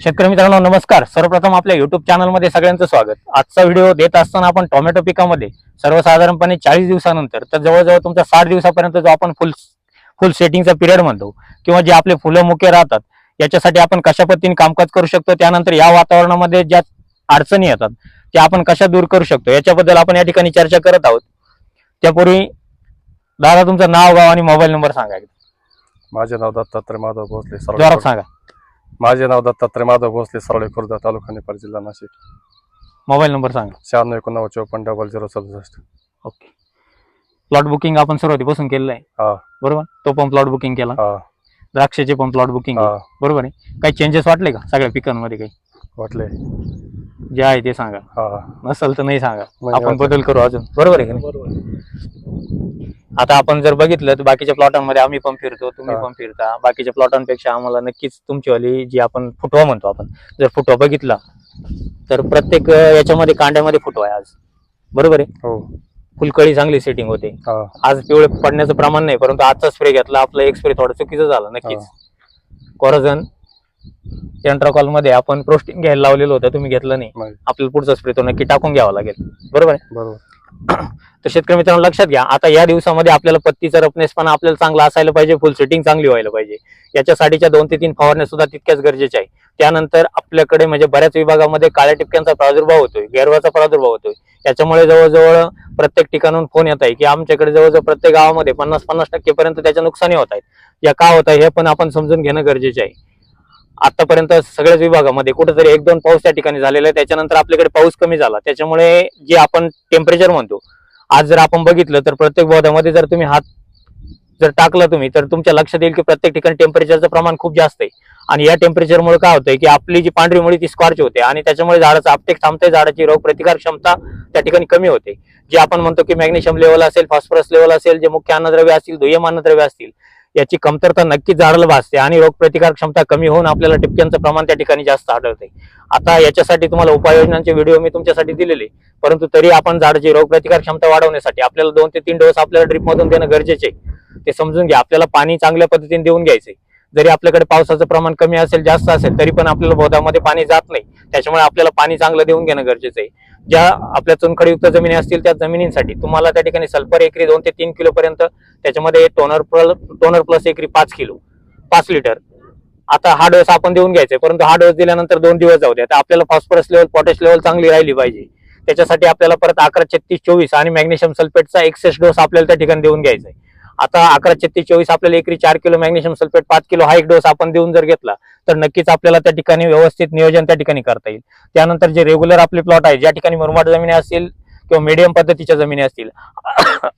शेतकरी मित्रांनो नमस्कार सर्वप्रथम आपल्या युट्यूब चॅनलमध्ये सगळ्यांचं स्वागत आजचा व्हिडिओ देत असताना आपण टोमॅटो पिकामध्ये सर्वसाधारणपणे चाळीस दिवसानंतर तर जवळजवळ तुमचा साठ दिवसापर्यंत जो आपण फुल फुल सेटिंगचा पिरियड म्हणतो किंवा जे आपले फुलं मुके राहतात याच्यासाठी आपण कशा पद्धतीने कामकाज करू शकतो त्यानंतर या वातावरणामध्ये ज्या अडचणी येतात त्या आपण कशा दूर करू शकतो याच्याबद्दल आपण या ठिकाणी चर्चा करत आहोत त्यापूर्वी दादा तुमचं नाव गाव आणि मोबाईल नंबर सांगा. माझे नाव दत्तात्रय माधव भोसले जोरात. सांगा माझे नाव दत्तात्रय माधव भोसले सरळे खुर्द तालुका निपाट जिल्हा नाशिक. मोबाईल नंबर सांगा. शहाण्णव एकोणनव्वद चौपन्न डबल झिरो सदुसष्ट. ओके. प्लॉट बुकिंग आपण सुरुवातीपासून केलेलं आहे. हा. बरोबर? तो पण प्लॉट बुकिंग केला. हा. द्राक्षाचे पण प्लॉट बुकिंग हा. बरोबर आहे? काही चेंजेस वाटले का सगळ्या पिकांमध्ये काही? वाटले. जे आहे ते सांगा. हा. नसेल तर नाही सांगा. नाही आपण वाटलं. बदल करू अजून. बरोबर आहे का नाही? आता आपण जर बघितलं तर बाकीच्या प्लॉटांमध्ये आम्ही पण फिरतो तुम्ही हा. पण फिरता. बाकीच्या प्लॉटांपेक्षा आम्हाला नक्कीच तुमचीवाली जी आपण फुटवा म्हणतो आपण जर फुटवा बघितला तर प्रत्येक अं, याच्यामध्ये कांड्यामध्ये फुटवा आहे आज. बरोबर आहे? हो. फुलकळी चांगली सेटिंग होते. हा. आज पिवळे पडण्याचं प्रमाण नाही परंतु आजचा स्प्रे घेतला आपला एक स्प्रे थोडा चुकीचं झालं नक्कीच. कोरोजन एंट्राकॉलमध्ये आपण प्रोस्टिंग घ्यायला लावलेलं होतं तुम्ही घेतलं नाही. नाही. आपल्याला पुढचा स्प्रे तो नक्की टाकून घ्यावा लागेल. बरोबर आहे? बरोबर. तर शेतकरी मित्रांनो लक्षात घ्या आता या दिवसामध्ये आपल्याला पत्तीचा रपनेसपणा आपल्याला चांगला असायला पाहिजे फुल सेटिंग चांगली व्हायला पाहिजे. याच्यासाठीच्या दोन ते तीन फवारण्या सुद्धा तितक्याच गरजेच्या आहे त्यानंतर आपल्याकडे म्हणजे बऱ्याच विभागामध्ये काळ्या टिपक्यांचा प्रादुर्भाव होतोय गेरवाचा प्रादुर्भाव होतोय. त्याच्यामुळे जवळजवळ प्रत्येक ठिकाणून फोन येत आहे की आमच्याकडे जवळजवळ प्रत्येक गावामध्ये पन्नास पन्नास टक्केपर्यंत त्याच्या नुकसानी होत आहेत. या का होत आहे हे पण आपण समजून घेणं गरजेचे आहे. आतापर्यंत सगळ्याच विभागामध्ये कुठेतरी एक दोन पाऊस त्या ठिकाणी झालेला आहे. त्याच्यानंतर आपल्याकडे पाऊस कमी झाला. त्याच्यामुळे जे आपण टेम्परेचर म्हणतो आज जर आपण बघितलं तर प्रत्येक बोधामध्ये जर तुम्ही हात जर टाकला तुम्ही तर तुमच्या लक्षात येईल की प्रत्येक ठिकाणी टेम्परेचरचं प्रमाण खूप जास्त आहे. आणि या टेम्परेचरमुळे काय होतंय की आपली जी पांढरी मुळी ती स्कॉर्च होते आणि त्याच्यामुळे झाडाचं आपटेक थांबते झाडाची रोग प्रतिकार क्षमता त्या ठिकाणी कमी होते. जे आपण म्हणतो की मॅग्नेशियम लेवल असेल फॉस्फरस लेवल असेल जे मुख्य अन्नद्रव्य असतील दुय्यम अन्नद्रव्य असतील याची कमतरता नक्कीच झाडाला भासते आणि रोगप्रतिकार क्षमता कमी होऊन आपल्याला टिपक्यांचं प्रमाण त्या ठिकाणी जास्त आढळते. आता याच्यासाठी तुम्हाला उपाययोजनांचे व्हिडिओ मी तुमच्यासाठी दिलेले परंतु तरी आपण झाडाची रोगप्रतिकार क्षमता वाढवण्यासाठी आपल्याला दोन ते तीन डोस आपल्याला ड्रीपमधून देणं गरजेचे आहे. ते समजून घ्या आपल्याला पाणी चांगल्या पद्धतीने देऊन घ्यायचे जरी आपल्याकडे पावसाचं प्रमाण कमी असेल जास्त असेल तरी पण आपल्याला बोधामध्ये पाणी जात नाही. त्याच्यामुळे आपल्याला पाणी चांगलं देऊन घेणं गरजेचं आहे. ज्या आपल्या चुनखडीयुक्त जमिनी असतील त्या जमिनींसाठी तुम्हाला त्या ठिकाणी सल्फर एकरी दोन ते तीन किलो पर्यंत त्याच्यामध्ये टोनर प्लस टोनर प्लस एकरी पाच किलो पाच लिटर. आता हा डोस आपण देऊन घ्यायचा परंतु हा डोस दिल्यानंतर दोन दिवस जाऊ द्या. आपल्याला फॉस्फरस लेवल पोटॅश लेवल चांगली राहिली पाहिजे. त्याच्यासाठी आपल्याला परत अकरा छत्तीस चोवीस आणि मॅग्नेशियम सल्फेटचा एक्सेस डोस आपल्याला त्या ठिकाणी देऊन घ्यायचा आहे आता अकरा छत्तीस चोवीस आपल्याला एकरी चार किलो मॅग्नेशियम सल्फेट पाच किलो हा एक डोस आपण देऊन जर घेतला तर नक्कीच आपल्याला त्या ठिकाणी व्यवस्थित नियोजन त्या ठिकाणी करता येईल. त्यानंतर जे रेग्युलर आपले प्लॉट आहे ज्या ठिकाणी मुरमाड जमिनी असतील किंवा मीडियम पद्धतीच्या जमिनी असतील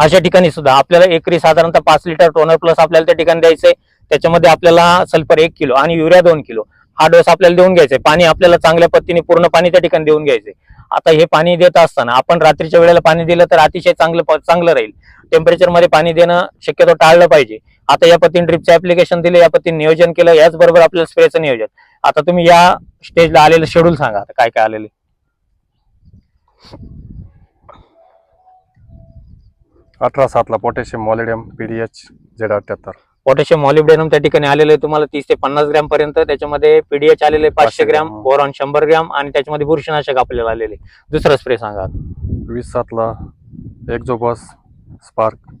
अशा ठिकाणी सुद्धा आपल्याला एकरी साधारणतः पाच लिटर टोनर प्लस आपल्याला त्या ठिकाणी द्यायचंय. त्याच्यामध्ये आपल्याला सल्फर एक किलो आणि युरिया दोन किलो. हा डोस आपल्याला देऊन घ्यायचा. पाणी आपल्याला चांगल्या पद्धतीने पूर्ण पाणी त्या ठिकाणी देऊन घ्यायचे. आता हे पाणी देत असताना आपण रात्रीच्या वेळेला पाणी दिलं तर अतिशय चांगलं प- चांगलं राहील. टेम्परेचरमध्ये पाणी देणं शक्यतो टाळलं पाहिजे. आता या पद्धतीने ड्रिपचं ऍप्लिकेशन दिलं या पद्धतीने नियोजन केलं याचबरोबर आपल्याला स्प्रेचं नियोजन. आता तुम्ही या स्टेजला आलेलं शेड्यूल सांगा आता काय काय आलेले अठरा सातला पोटॅशियम मॉलिडियम पीडीएच झेड अठ्याहत्तर पोटॅशियम मॉलिब्डेनम त्या ठिकाणी आलेलं आहे. तुम्हाला तीस ते पन्नास ग्रॅम पर्यंत. त्याच्यामध्ये पीडीएच आलेले पाचशे ग्रॅम. बोरॉन शंभर ग्रॅम आणि त्याच्यामध्ये बुरशीनाशक आपल्याला आलेले दुसरा स्प्रे सांगा वीस सातला एक्झोबस स्पार्क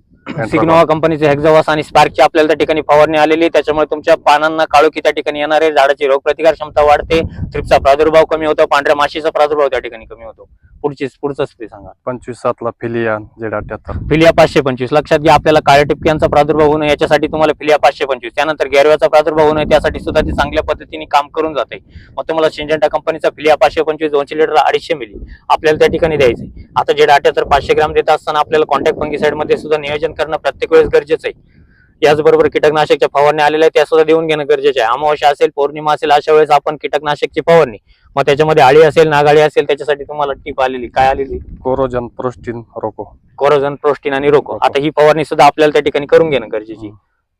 सिग्नोवा कंपनीचे हेक्झावास आणि स्पार्कची आपल्याला त्या ठिकाणी फवारणी आलेली. त्याच्यामुळे तुमच्या पानांना काळोखी त्या ठिकाणी येणार आहे. झाडाची रोगप्रतिकार क्षमता वाढते. थ्रिपचा प्रादुर्भाव कमी होतो. पांढऱ्या माशीचा प्रादुर्भाव त्या ठिकाणी कमी होतो. पुढची पुढचा स्प्रे सांगा. पंचवीस सातला फिलिया झेड अठ्याहत्तर. फिलिया पाचशे पंचवीस. लक्षात घ्या आपल्याला काळ्या टिपक्यांचा प्रादुर्भाव होऊ नये याच्यासाठी तुम्हाला फिलिया पाचशे पंचवीस. त्यानंतर गैरव्याचा प्रादुर्भाव होऊ नये त्यासाठी सुद्धा ते चांगल्या पद्धतीने काम करून जाते. मग तुम्हाला सिंजंटा कंपनीचा फिलिया पाचशे पंचवीस दोनशे लिटर अडीचशे मिली. आपल्याला त्या ठिकाणी द्यायचे आता जे डाटा तर पाचशे ग्राम देत असताना आपल्याला कॉन्टॅक्ट फंगिसाइडमध्ये सुद्धा नियोजन करणं प्रत्येक वेळेस गरजेचं आहे याचबरोबर कीटकनाशकच्या फवारण्या आलेल्या आहेत त्या सुद्धा देऊन घेणं गरजेचं आहे अमावस्या असेल पौर्णिमा असेल अशा वेळेस आपण कीटकनाशकची फवारणी मग त्याच्यामध्ये आळी असेल नागाळी असेल त्याच्यासाठी तुम्हाला टीप आलेली. काय आलेली? कोरोजन प्रोस्टीन रोको. कोरोजन प्रोस्टीन आणि रोको. आता ही फवारणी सुद्धा आपल्याला त्या ठिकाणी करून घेणं गरजेची.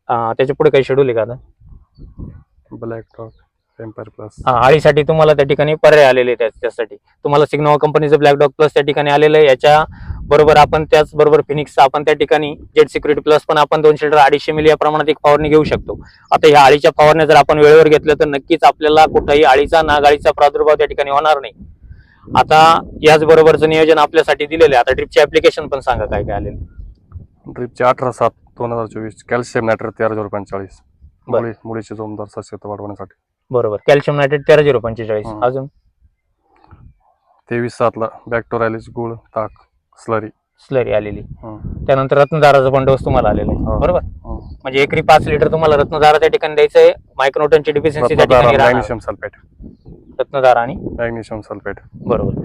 त्याच्या पुढे काही शेड्यूल आहे का आता? ब्लॅक डॉग एम्पायर प्लस आळीसाठी तुम्हाला त्या ठिकाणी पर्याय आलेले त्यासाठी. तुम्हाला सिग्नोवा कंपनीचं ब्लॅक डॉग प्लस त्या ठिकाणी आलेलं आहे. याच्या बरोबर आपण त्याचबरोबर फिनिक्सचा आपण त्या ठिकाणी जेट सिक्युरिटी प्लस पण आपण दोनशे लिटर अडीचशे मिली या प्रमाणात एक फवारणी घेऊ शकतो. आता ह्या आळीच्या फवारण्या जर आपण वेळेवर घेतल्या तर नक्कीच आपल्याला कुठलाही आळीचा नागाळीचा प्रादुर्भाव त्या ठिकाणी होणार नाही. आता याच बरोबरचं नियोजन आपल्यासाठी दिलेलं आहे आता ड्रिपचे ऍप्लिकेशन पण सांगा काय काय आलेलं. ड्रिपचे अठरा सात दोन हजार चोवीस कॅल्शियम नायट्रेट तेरा झिरो पंचेचाळीस. मुळीची जोमदार सस्यता वाढवण्यासाठी. बरोबर. कॅल्शियम नायट्रेट तेरा झिरो पंचेचाळीस. अजून? तेवीस सातला बॅक्टोरॅलिस गुळ ताक. स्लरी स्लरी आलेली. त्यानंतर रत्नदाराचा पण डोस तुम्हाला आलेला आहे हो. बरोबर. म्हणजे एकरी पाच लिटर तुम्हाला रत्नदारा त्या ठिकाणी द्यायचं आहे मायक्रोटनची डिफिशियन्सी त्या ठिकाणी राहणार. मॅग्नेशियम सल्फेट रत्नदार आणि मॅग्नेशियम सल्फेट. बरोबर.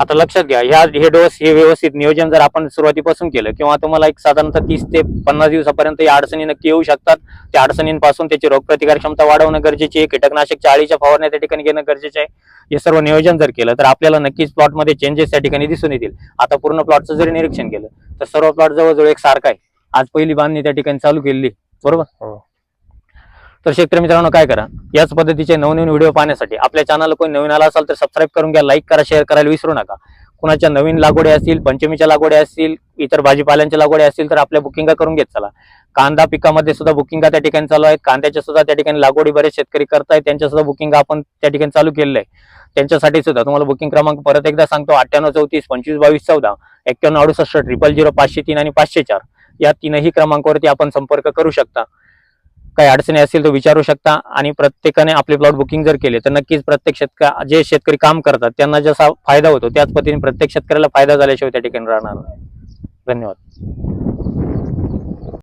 आता लक्षात घ्या ह्या हे डोस हे व्यवस्थित नियोजन जर आपण सुरुवातीपासून केलं किंवा तुम्हाला एक साधारणतः तीस ते पन्नास दिवसापर्यंत या अडचणी नक्की येऊ शकतात. त्या अडचणींपासून त्याची रोगप्रतिकार क्षमता वाढवणं गरजेची आहे कीटकनाशकच्या आळीच्या फवारण्या त्या ठिकाणी घेणं गरजेचे आहे. हे सर्व नियोजन जर केलं तर आपल्याला नक्कीच प्लॉटमध्ये चेंजेस त्या ठिकाणी दिसून येतील. आता पूर्ण प्लॉटचं जरी निरीक्षण केलं तर सर्व प्लॉट जवळजवळ एक सारखा आहे. आज पहिली बांधणी त्या ठिकाणी चालू केलेली बरोबर? हो. तर शेतकरी मित्रांनो काय करा? याच पद्धतीचे नवनवीन व्हिडिओ पाहण्यासाठी आपल्या चॅनलला कोणी नवीन आला असाल तर सबस्क्राईब करून घ्या लाईक करा शेअर करायला विसरू नका. कुणाच्या नवीन लागवडी असतील पंचमीच्या लागवड्या असतील इतर भाजीपाल्यांच्या लागवडी असतील तर आपल्या बुकिंगा करून घेत चला. कांदा पिकामध्ये सुद्धा बुकिंगा त्या ठिकाणी चालू आहेत. कांद्याच्या सुद्धा त्या ठिकाणी लागवडी बरेच शेतकरी करतायत. त्यांच्या सुद्धा बुकिंग आपण त्या ठिकाणी चालू केलेलं आहे. त्यांच्यासाठी सुद्धा तुम्हाला बुकिंग क्रमांक परत एकदा सांगतो. अठ्ठ्याण्णव चौतीस पंचवीस बावीस चौदा एक्क्याण्णव अडुसष्ट ट्रिपल झिरो पाचशे तीन आणि पाचशे चार. या तीनही क्रमांकावरती आपण संपर्क करू शकता. काही अडचणी असतील तर विचारू शकता आणि प्रत्येकाने आपले प्लॉट बुकिंग जर केले तर नक्कीच प्रत्येक शेतकरी जे शेतकरी काम करतात त्यांना जसा फायदा होतो त्याच पद्धतीने प्रत्येक शेतकऱ्याला फायदा झाल्याशिवाय त्या ठिकाणी राहणार नाही. धन्यवाद